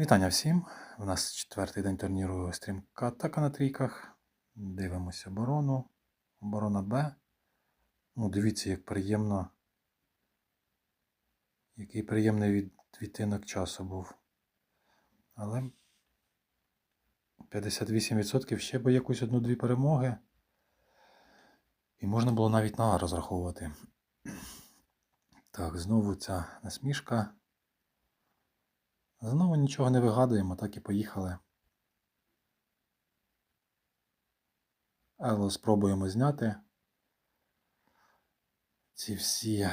Вітання всім! У нас четвертий день турніру стрімка атака на трійках. Дивимося оборону. Оборона Б. Ну, дивіться, як приємно. Який приємний від, відтинок часу був. Але 58% ще би якусь одну-дві перемоги. І можна було навіть на А розраховувати. Так, знову ця насмішка. Знову нічого не вигадуємо, так і поїхали. Ело спробуємо зняти ці всі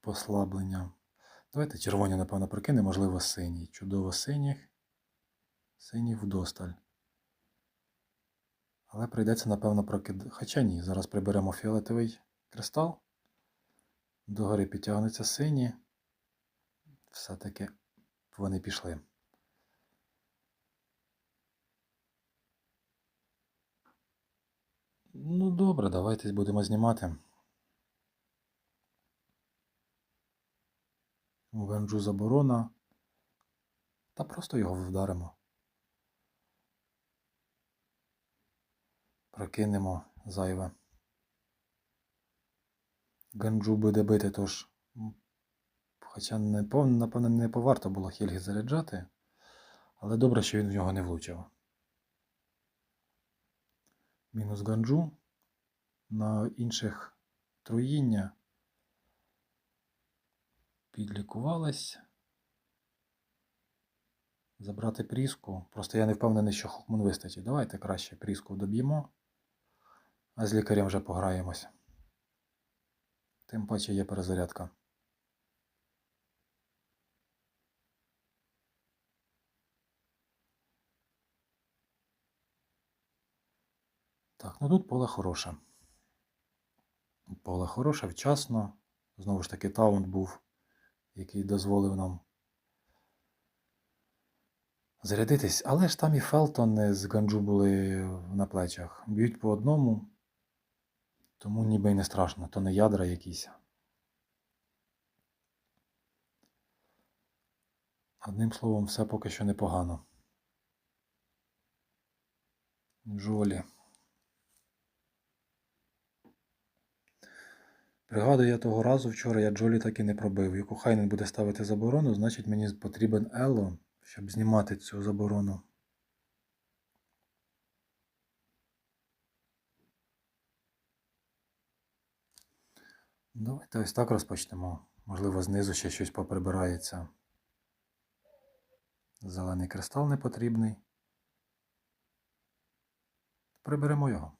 послаблення. Давайте червоні, напевно, прокине, можливо, синій. Чудово синіх. Синій вдосталь. Але прийдеться, напевно, прокид... Хоча ні, зараз приберемо фіолетовий кристал. Догори підтягнуться сині. Все-таки вони пішли. Ну, добре, давайте будемо знімати. У Венджу заборона. Та просто його вдаримо. Прокинемо зайве. Ганджу буде бити, тож. Хоча не, пов- напевно не поварто було Хельгі заряджати, але добре, що він в нього не влучив. Мінус Ганджу. На інших труїння підлікувались. Забрати пріску. Просто я не впевнений, що Хокман вистачить. Давайте краще пріску доб'ємо, а з лікарем вже пограємось. Тим паче є перезарядка. Так, ну тут поле хороше. Поле хороше, вчасно. Знову ж таки, таунт був, який дозволив нам зарядитись. Але ж там і Фелтон з Ганджу були на плечах. Б'ють по одному, тому ніби й не страшно, то не ядра якісь. Одним словом, все поки що непогано. Джолі. Пригадую, я того разу вчора я Джолі так і не пробив. Яку Хайнен буде ставити заборону, значить мені потрібен Ело, щоб знімати цю заборону. Давайте ось так розпочнемо. Можливо, знизу ще щось поприбирається. Зелений кристал не потрібний. Приберемо його.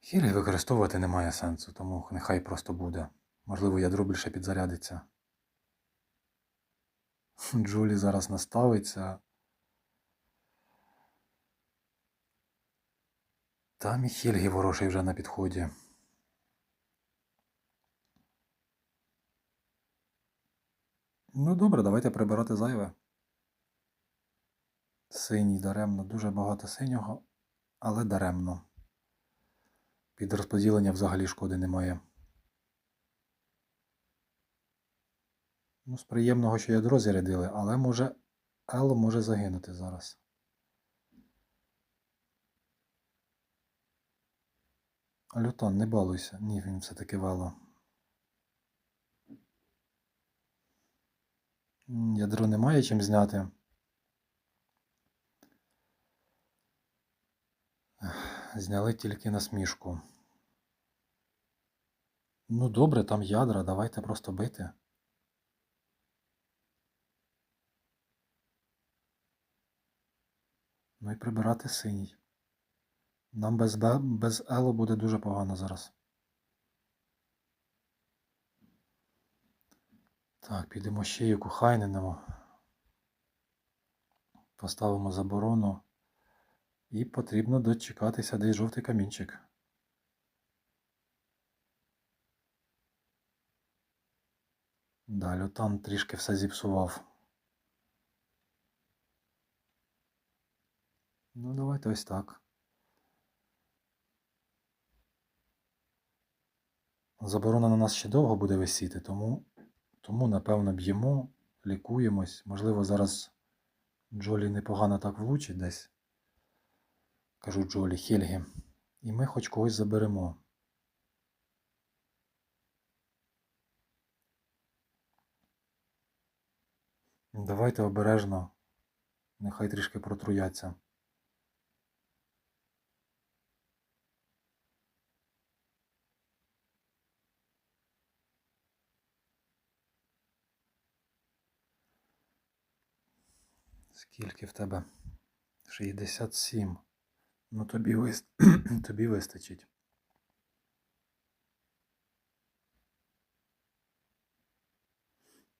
Хілі використовувати немає сенсу, тому нехай просто буде. Можливо, ядро більше підзарядиться. Джулі зараз наставиться. Там і Хільгі ворожий вже на підході. Ну добре, давайте прибирати зайве. Синій даремно, дуже багато синього, але даремно. Під розподілення взагалі шкоди немає. Ну, з приємного, що ядро зарядили, але може Ело може загинути зараз. Лютон, не балуйся. Ні, він все-таки вело. Ядро немає чим зняти. Зняли тільки насмішку. Ну добре, там ядра, давайте просто бити. Ну і прибирати синій. Нам без, Б- без Ело буде дуже погано зараз. Так, підемо ще яку хайненемо. Поставимо заборону. І потрібно дочекатися десь жовтий камінчик. Да, Лютан трішки все зіпсував. Ну, давайте ось так. Заборона на нас ще довго буде висіти, тому, тому напевно, б'ємо, лікуємось. Можливо, зараз Джолі непогано так влучить десь. Кажу Джолі, Хельгі. І ми хоч когось заберемо. Давайте обережно. Нехай трішки протруяться. Скільки в тебе? 67. Ну тобі, вис... тобі вистачить.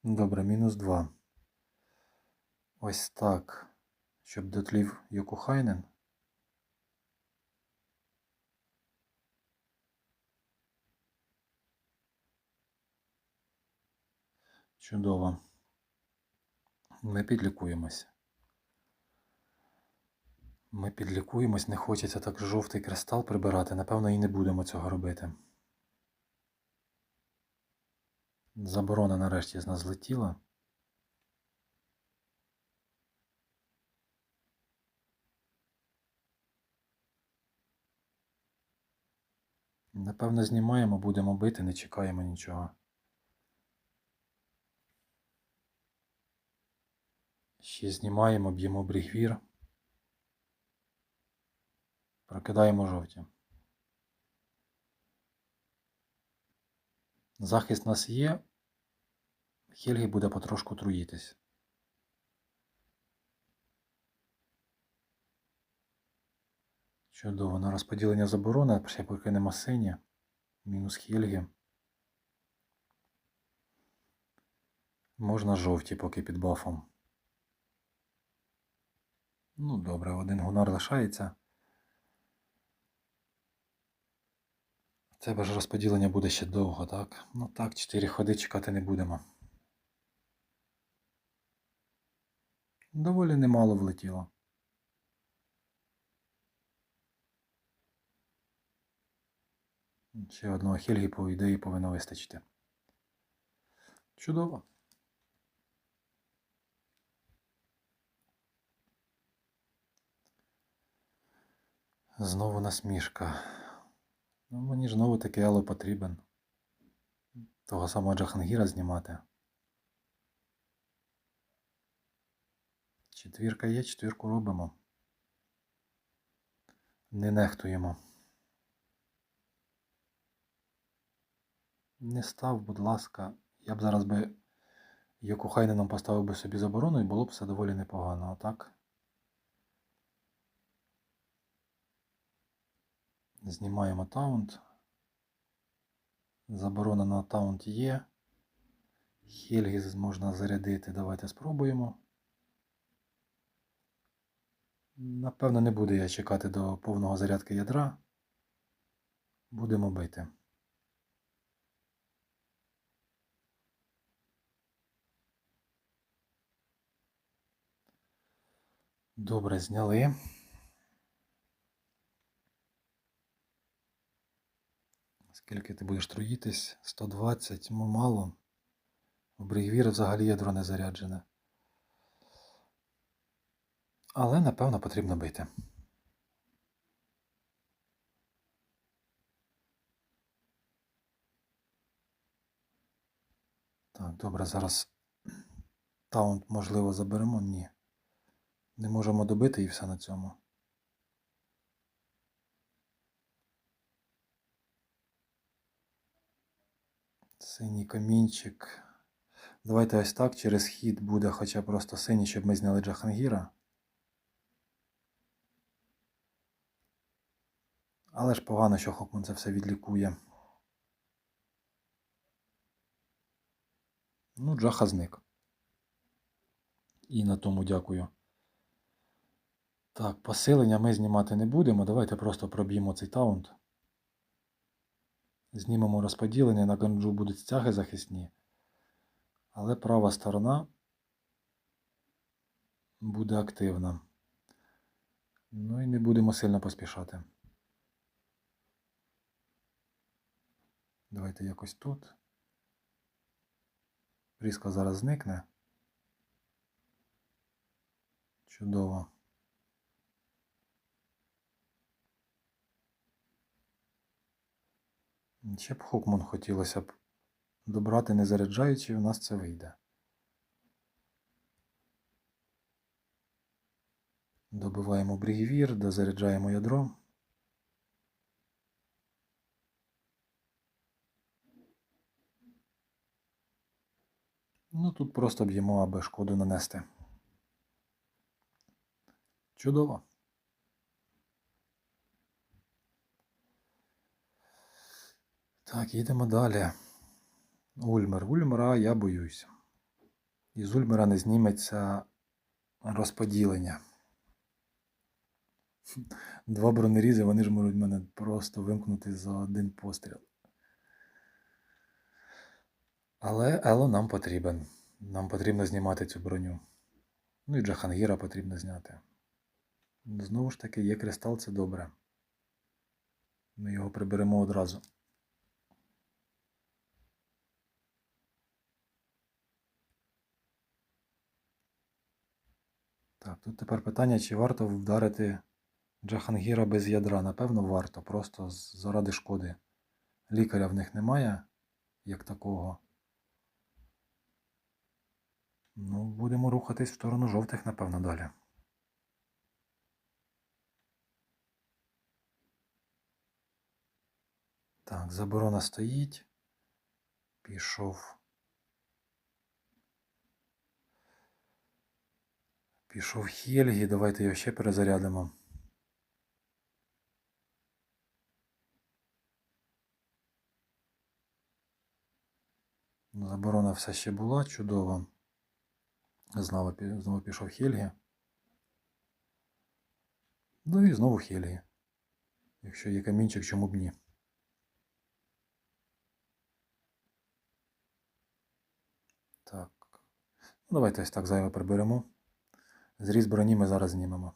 Добре, мінус 2. Ось так. Щоб дотлів Йокухайнен. Чудово. Ми підлікуємось. Ми підлікуємось, не хочеться так жовтий кристал прибирати. Напевно, і не будемо цього робити. Заборона нарешті з нас злетіла. Напевно, знімаємо, будемо бити, не чекаємо нічого. Ще знімаємо, б'ємо брігвір. Прокидаємо жовті. Захист у нас є. Хельгі буде потрошку труїтись. Чудово. На розподілення заборони ще покинемо сині. Мінус Хельгі. Можна жовті поки під бафом. Ну, добре, один гунар лишається. Це ж розподілення буде ще довго, так? Ну так, 4 ходи чекати не будемо. Доволі немало влетіло. Ще одного Хельгі, по ідеї, повинно вистачити. Чудово. Знову насмішка. Ну, мені ж знову таки Ело потрібен. Того самого Джахангіра знімати. Четвірка є, четвірку робимо. Не нехтуємо. Не став, будь ласка. Я б зараз би Йокухайненом поставив би собі заборону і було б все доволі непогано, а так? Знімаємо таунт. Заборона на таунт є. Хельгіз можна зарядити. Давайте спробуємо. Напевно, не буду я чекати до повного зарядки ядра. Будемо бити. Добре, зняли. Скільки ти будеш труїтись? 120, ну мало. В Бригвір взагалі ядро не заряджене. Але, напевно, потрібно бити. Так, добре, зараз таунт, можливо, заберемо? Ні. Не можемо добити і все на цьому. Синій камінчик. Давайте ось так. Через хід буде хоча просто синій, щоб ми зняли Джахангіра. Але ж погано, що Хокман це все відлікує. Ну, Джаха зник. І на тому дякую. Так, посилення ми знімати не будемо. Давайте просто проб'ємо цей таунт. Знімемо розподілення, на ганджу будуть стяги захисні. Але права сторона буде активна. Ну і не будемо сильно поспішати. Давайте якось тут. Різко зараз зникне. Чудово. Ще б Хокман хотілося б добрати не заряджаючи, у нас це вийде. Добиваємо брігівір, дозаряджаємо ядро. Ну тут просто б'ємо, аби шкоду нанести. Чудово. Так, їдемо далі. Ульмер. Ульмера я боюсь. Із Ульмера не зніметься розподілення. Два бронерізи, вони ж можуть мене просто вимкнути за один постріл. Але Ело нам потрібен. Нам потрібно знімати цю броню. Ну і Джахангіра потрібно зняти. Знову ж таки, є кристал, це добре. Ми його приберемо одразу. Так, тут тепер питання, чи варто вдарити Джахангіра без ядра. Напевно, варто, просто заради шкоди. Лікаря в них немає, як такого. Ну, будемо рухатись в сторону жовтих, напевно, далі. Так, заборона стоїть. Пішов. Пішов Хельгі, давайте його ще перезарядимо. Заборона все ще була, чудово. Знову, знову пішов Хельгі. Ну і знову Хельгі. Якщо є камінчик, чому б ні. Так. Ну, давайте ось так зайве приберемо. Зріз броні ми зараз знімемо.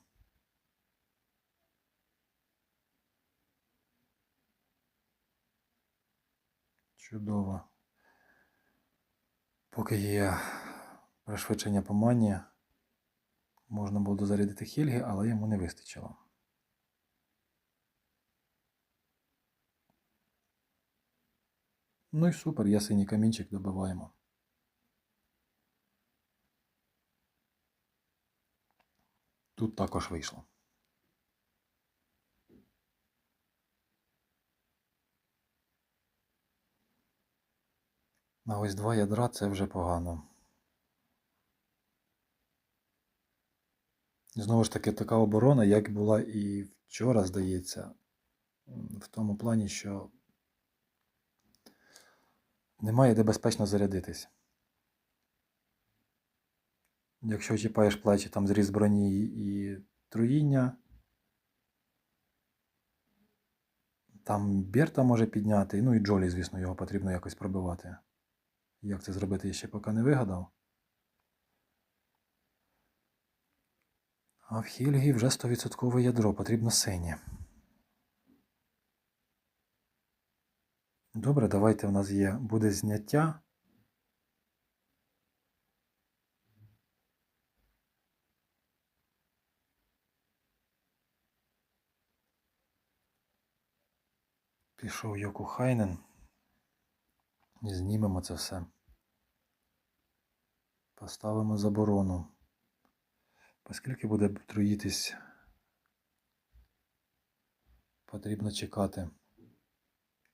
Чудово. Поки є пришвидшення по мані, можна було дозарядити Хельги, але йому не вистачило. Ну і супер, я синій камінчик добиваємо. Тут також вийшло. А ось два ядра це вже погано. Знову ж таки, така оборона, як була і вчора, здається, в тому плані, що немає де безпечно зарядитись. Якщо чіпаєш плечі, там зріз броні і труїння, там Берта може підняти, ну і Джолі, звісно, його потрібно якось пробивати. Як це зробити, я ще поки не вигадав. А в Хільгі вже 100% ядро, потрібно синє. Добре, давайте у нас є буде зняття. Пішов Йоку Хайнен. І знімемо це все. Поставимо заборону. Оскільки буде труїтись, потрібно чекати.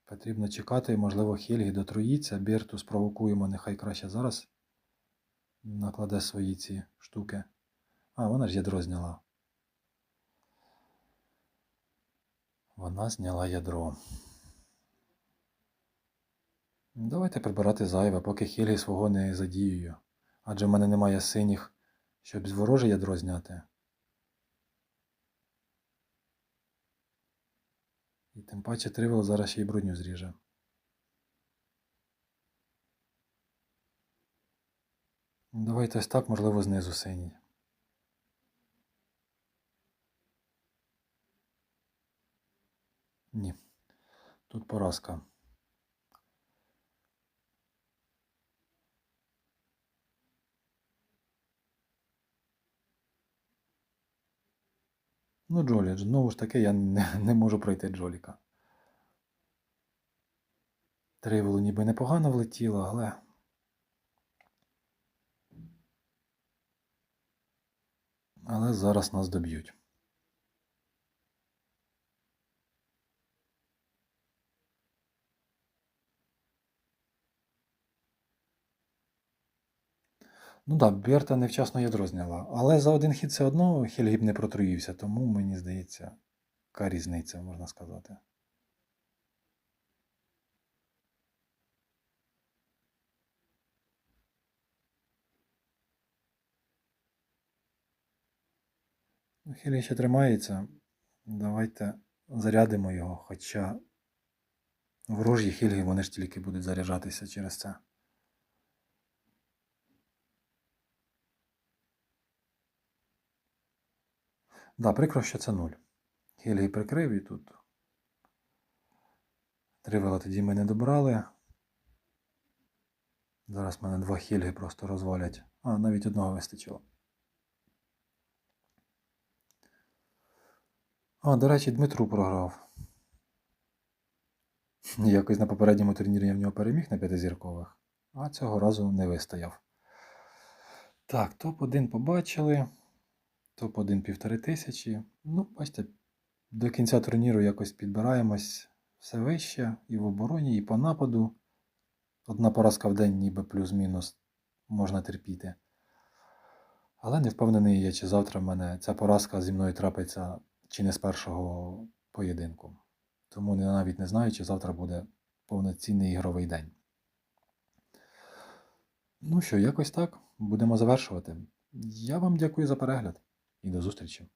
Потрібно чекати, можливо, Хельгі дотруїться, Берту спровокуємо, нехай краще зараз накладе свої ці штуки. А, вона ж ядро зняла. Вона зняла ядро. Давайте прибирати зайве, поки Хельгі свого не задіюю. Адже в мене немає синіх, щоб з вороже ядро зняти. І тим паче тривел зараз ще й броню зріже. Давайте ось так, можливо, знизу синій. Ні. Тут поразка. Ну, Джолі, знову ж таки, я не, не можу пройти Джоліка. Тривелу ніби непогано влетіло, але. Але зараз нас доб'ють. Ну так, да, Берта невчасно ядро зняла. Але за один хід все одно Хельгіб не протруївся, тому мені здається, яка різниця, можна сказати. Ну, Хелі ще тримається. Давайте зарядимо його, хоча ворожі хільги вони ж тільки будуть заряджатися через це. Да, прикро, що це нуль. Хельги прикрив і тут. Тривела тоді ми не добрали. Зараз мене два хельги просто розвалять. А, навіть одного вистачило. А, до речі, Дмитру програв. Якось на попередньому турнірі я в нього переміг на п'ятизіркових, а цього разу не вистояв. Так, топ-1 побачили. Топ-1 півтори тисячі. Ну, бачите, до кінця турніру якось підбираємось все вище і в обороні, і по нападу. Одна поразка в день, ніби плюс-мінус можна терпіти. Але не впевнений я, чи завтра в мене ця поразка зі мною трапиться чи не з першого поєдинку. Тому навіть не знаю, чи завтра буде повноцінний ігровий день. Ну що, якось так. Будемо завершувати. Я вам дякую за перегляд і до зустрічі.